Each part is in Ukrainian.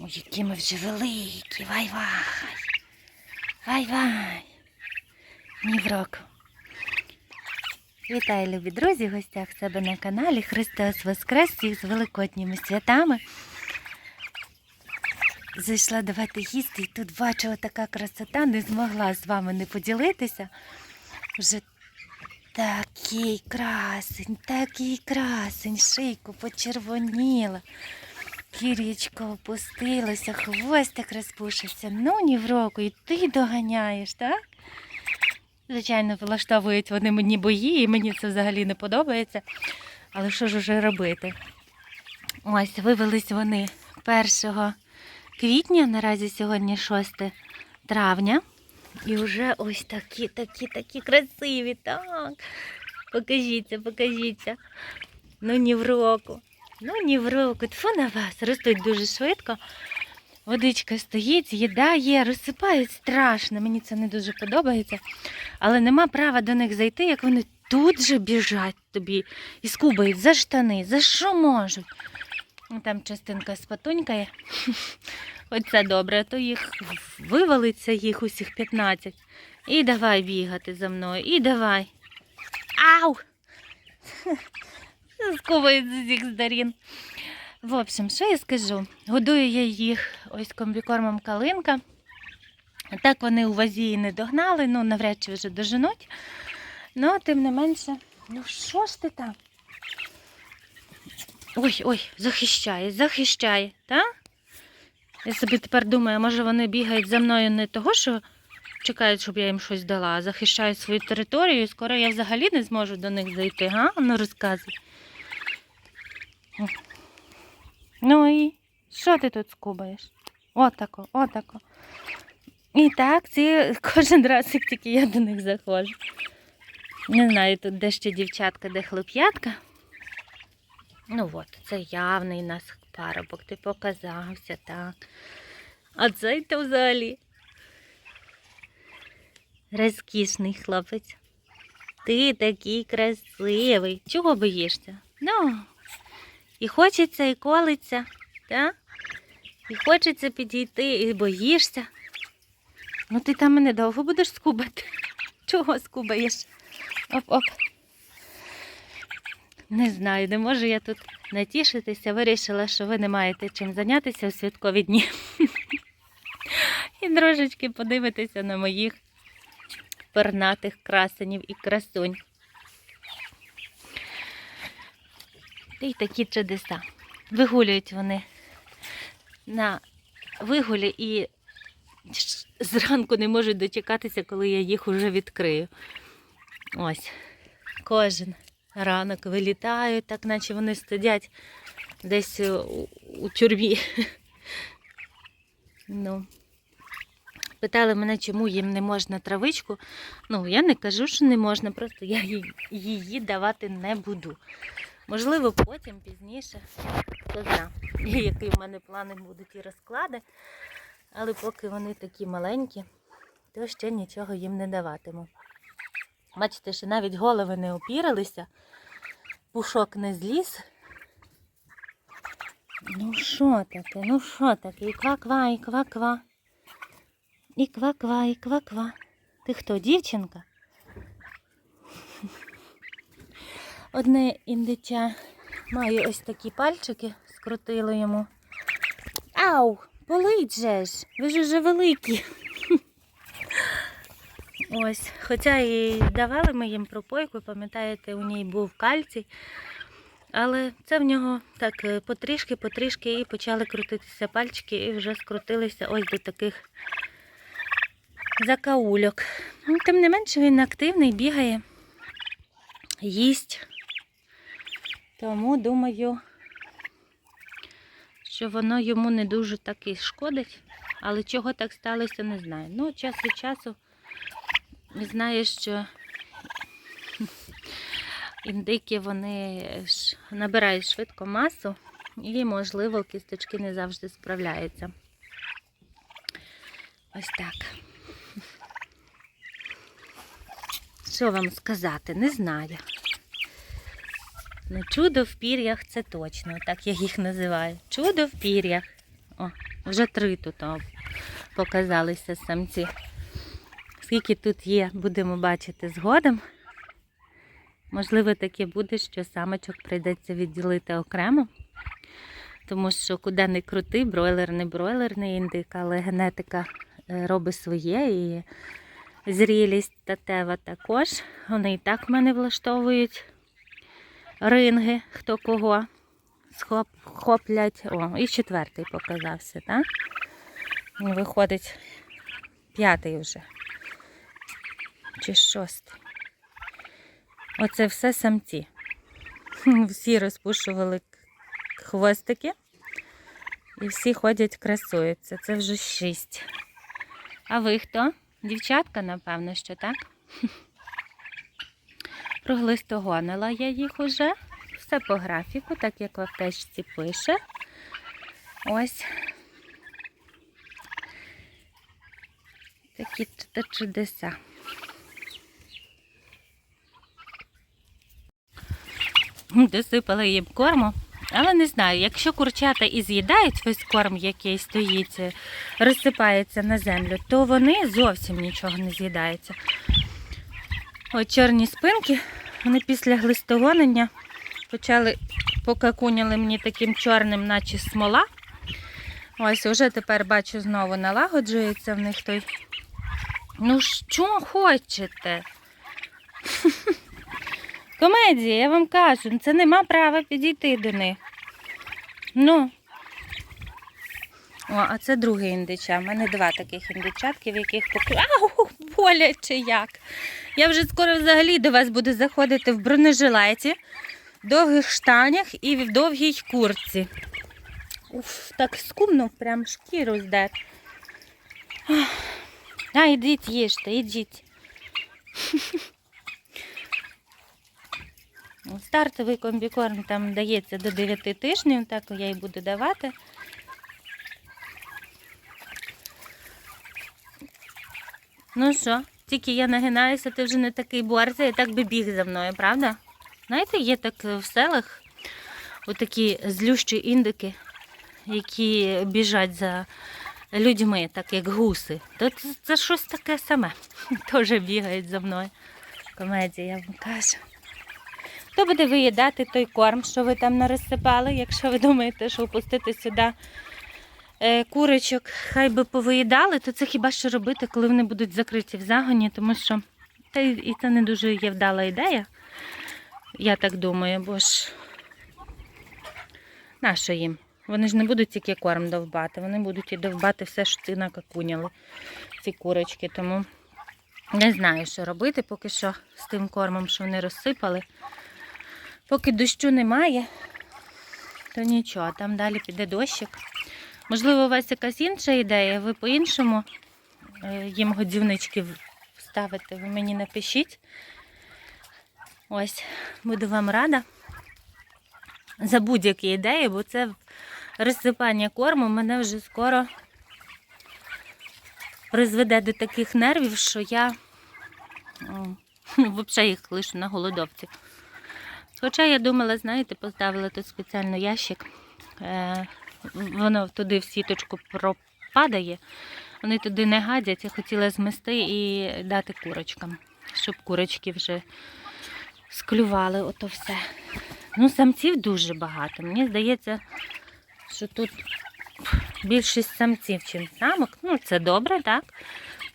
Ой, які ми вже великі. Вай-вай. Вай-вай. Ні в року. Вітаю, любі друзі, гостях себе на каналі Христос Воскрес всіх з великодніми святами. Зайшла давати їсти і тут бачила така красота, не змогла з вами не поділитися. Вже такий красень, такий красень, шийку почервоніла. Пір'ячко опустилося, хвостик розпушився. Ну, ні в року, і ти доганяєш, так? Звичайно, влаштовують вони мені бої, і мені це взагалі не подобається. Але що ж уже робити? Ось, вивелись вони 1 квітня, наразі сьогодні 6 травня. І вже ось такі, такі, такі красиві. Так. Покажіться, покажіться. Ну, ні в року. Ну, ні в року. Тфу на вас. Ростуть дуже швидко. Водичка стоїть, їда розсипають страшно. Мені це не дуже подобається. Але нема права до них зайти, як вони тут же біжать тобі і скубають за штани, за що можуть. Ну, Там частинка спотунькає. Оце добре, то їх вивалиться їх усіх 15. І давай бігати за мною, і давай. Ау! Скувають з усіх сторін. В общем, що я скажу? Годую я їх ось комбікормом калинка. Так вони у вазі і не догнали, ну навряд чи вже доженуть. Ну, тим не менше, ну що ж ти там? Ой, ой, захищає, захищає, так? Я собі тепер думаю, може вони бігають за мною не того, що чекають, щоб я їм щось дала, а захищають свою територію, і скоро я взагалі не зможу до них зайти, га? Ну розказуй. Ну і що ти тут скубаєш? Отако, отако. І так, ці кожен раз, як тільки я до них заходжу. Не знаю, тут де ще дівчатка, де хлоп'ятка. Ну от, це явний нас парубок, ти показався, так. А цей то взагалі. Розкішний хлопець. Ти такий красивий. Чого боїшся? Ну, і хочеться, і колиться, так? І хочеться підійти, і боїшся. Ну ти там мене довго будеш скубати. Чого скубаєш? Оп-оп. Не знаю, не можу я тут натішитися. Вирішила, що ви не маєте чим зайнятися у святкові дні. І трошечки подивитися на моїх пернатих красенів і красунь. Й такі чудеса. Вигулюють вони на вигулі і зранку не можуть дочекатися, коли я їх уже відкрию. Ось, кожен ранок вилітають, так наче вони сидять десь у, у тюрмі. Ну, питали мене, чому їм не можна травичку. Ну, я не кажу, що не можна, просто я її давати не буду. Можливо, потім пізніше, хто зна, які в мене плани будуть і розклади. Але поки вони такі маленькі, то ще нічого їм не даватиму. Бачите, що навіть голови не опірилися, пушок не зліз. Ну що таке, ну що таке? І ква-ква, і ква-ква. І ква-ква, і ква-ква. Ти хто, дівчинка? Одне індича має ось такі пальчики, скрутило йому. Ау, болить же ж, ви ж уже великі. Ось, хоча і давали ми їм пропойку, пам'ятаєте, у ній був кальцій. Але це в нього так е, потрішки, потрішки і почали крутитися пальчики, і вже скрутилися ось до таких закаульок. Ну, Тим не менше він активний, бігає, їсть. Тому думаю, що воно йому не дуже так і шкодить. Але чого так сталося, не знаю. Ну, час від часу знаю, що індики вони ж набирають швидко масу і, можливо, кісточки не завжди справляються. Ось так. Що вам сказати, не знаю. Ну, чудо в пір'ях це точно, так я їх називаю. Чудо в пір'ях. О, Вже три тут показалися самці. Скільки тут є, будемо бачити згодом. Можливо, таке буде, що самочок прийдеться відділити окремо. Тому що куди не крути, бройлер не бройлерний індик, але генетика е, робить своє і зрілість татева також. Вони і так мене влаштовують ринги, хто кого хоплять. О, і четвертий показався, так? Він Виходить п'ятий вже. Чи шостий. Оце все самці. Всі розпушували хвостики. І всі ходять, красуються. Це вже шість. А ви хто? Дівчатка, напевно, що так? Проглистогонила я їх уже. Все по графіку, так як в аптечці пише. Ось. Такі чудеса. Досипала їм корму. Але не знаю, якщо курчата і з'їдають весь корм, який стоїть, розсипається на землю, то вони зовсім нічого не з'їдаються. От чорні спинки, вони після глистогонення почали покакуняли мені таким чорним, наче смола. Ось уже тепер бачу, знову налагоджується в них той. Ну, що хочете? Комедія, я вам кажу, це нема права підійти до них. Ну. О, а це другий індича. У мене два таких індичатки, в яких поки. Ау, боляче як. Я вже скоро взагалі до вас буду заходити в бронежилеті, довгих штанях і в довгій курці. Уф, так скумно, прям шкіру здер. А, ідіть, їжте, ідіть. Ну, Стартовий комбікорм там дається до 9 тижнів, так я і буду давати. Ну що, тільки я нагинаюся, ти вже не такий борзий, і так би біг за мною, правда? Знаєте, є так в селах отакі злющі індики, які біжать за людьми, так як гуси. То це, це щось таке саме. Теж бігають за мною. Комедія, я вам кажу. Хто буде виїдати той корм, що ви там нарозсипали, якщо ви думаєте, що впустити сюди курочок, хай би повиїдали, то це хіба що робити, коли вони будуть закриті в загоні, тому що та і це не дуже є вдала ідея. Я так думаю, бо ж нащо їм? Вони ж не будуть тільки корм довбати, вони будуть і довбати все, що ці накакуняли, ці курочки. Тому не знаю, що робити поки що з тим кормом, що вони розсипали. Поки дощу немає, то нічого, там далі піде дощик. Можливо, у вас якась інша ідея, ви по-іншому е, їм годівнички вставите, ви мені напишіть. Ось, буду вам рада за будь-які ідеї, бо це розсипання корму мене вже скоро призведе до таких нервів, що я взагалі їх лишу на голодовці. Хоча я думала, знаєте, поставила тут спеціально ящик, е, воно туди в сіточку пропадає, вони туди не гадять, я хотіла змести і дати курочкам, щоб курочки вже склювали ото все. Ну, самців дуже багато. Мені здається, що тут більшість самців, чим самок. Ну, це добре, так?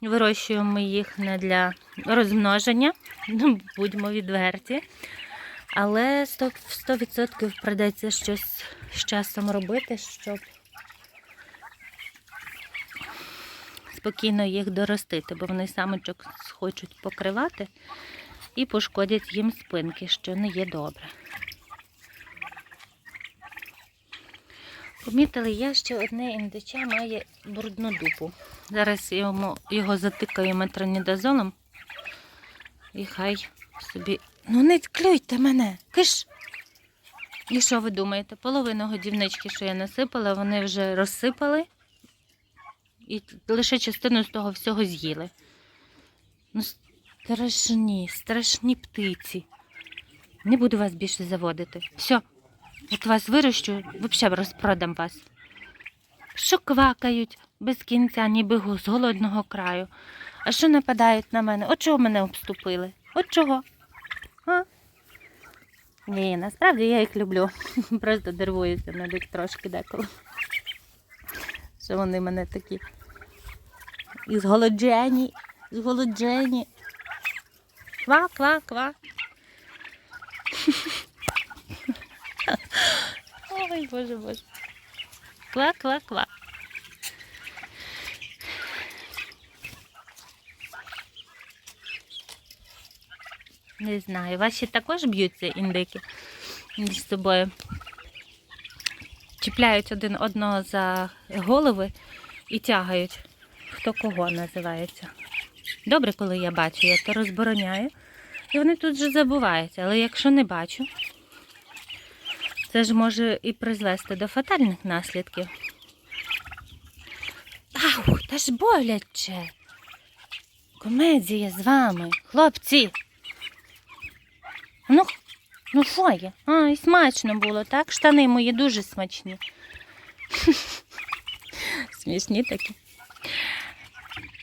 Вирощуємо їх не для розмноження, будьмо відверті. Але 100%, 100% придеться щось з часом робити, щоб спокійно їх доростити, бо вони самочок хочуть покривати і пошкодять їм спинки, що не є добре. Помітили, я ще одне індича має брудну дупу. Зараз його затикаю метронідазолом і хай собі. Ну не клюйте мене, киш. І що ви думаєте? Половину годівнички, що я насипала, вони вже розсипали і лише частину з того всього з'їли. Ну, страшні, страшні птиці. Не буду вас більше заводити. Все, от вас вирощу, взагалі розпродам вас. що квакають без кінця, ніби з голодного краю. А що нападають на мене? От чого мене обступили? От чого? Ні, насправді я їх люблю. Просто дервуюся над них трошки деколи. Що вони мене такі. І зголоджені, зголоджені. Ква, ква, ква. Ой, боже, боже. Ква, ква, ква. Не знаю, ваші також б'ються індики між собою. Чіпляють один одного за голови і тягають. Хто кого називається. Добре, коли я бачу, я то розбороняю. І вони тут же забуваються. Але якщо не бачу, це ж може і призвести до фатальних наслідків. Ау, та ж боляче. Комедія з вами, хлопці. Ну, ну що є? А, і смачно було, так? Штани мої дуже смачні. Смішні такі.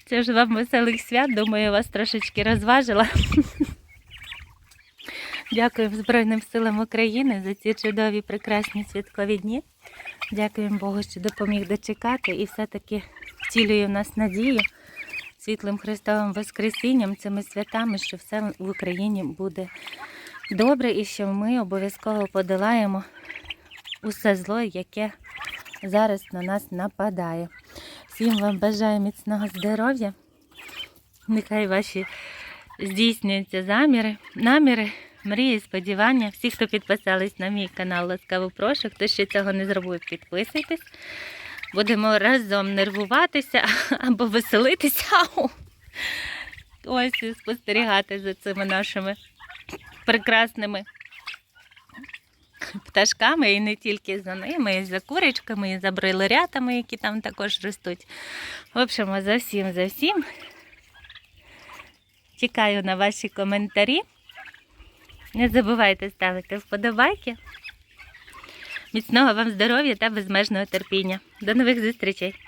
Це ж вам веселих свят, думаю, вас трошечки розважила. Дякую Збройним силам України за ці чудові прекрасні святкові дні. Дякуємо Богу, що допоміг дочекати і все-таки втілює в нас надію світлим Христовим Воскресінням, цими святами, що все в Україні буде добре і що ми обов'язково подолаємо усе зло, яке зараз на нас нападає. Всім вам бажаю міцного здоров'я. Нехай ваші здійснюються заміри, наміри, мрії, сподівання. Всі, хто підписались на мій канал, ласкаво прошу. Хто ще цього не зробив, підписуйтесь. Будемо разом нервуватися або веселитися. Ось і спостерігати за цими нашими прекрасними пташками, і не тільки за ними, і за курочками, і за бройлерятами, які там також ростуть. В общем, за всім, за всім. Чекаю на ваші коментарі. Не забувайте ставити вподобайки. Міцного вам здоров'я та безмежного терпіння. До нових зустрічей!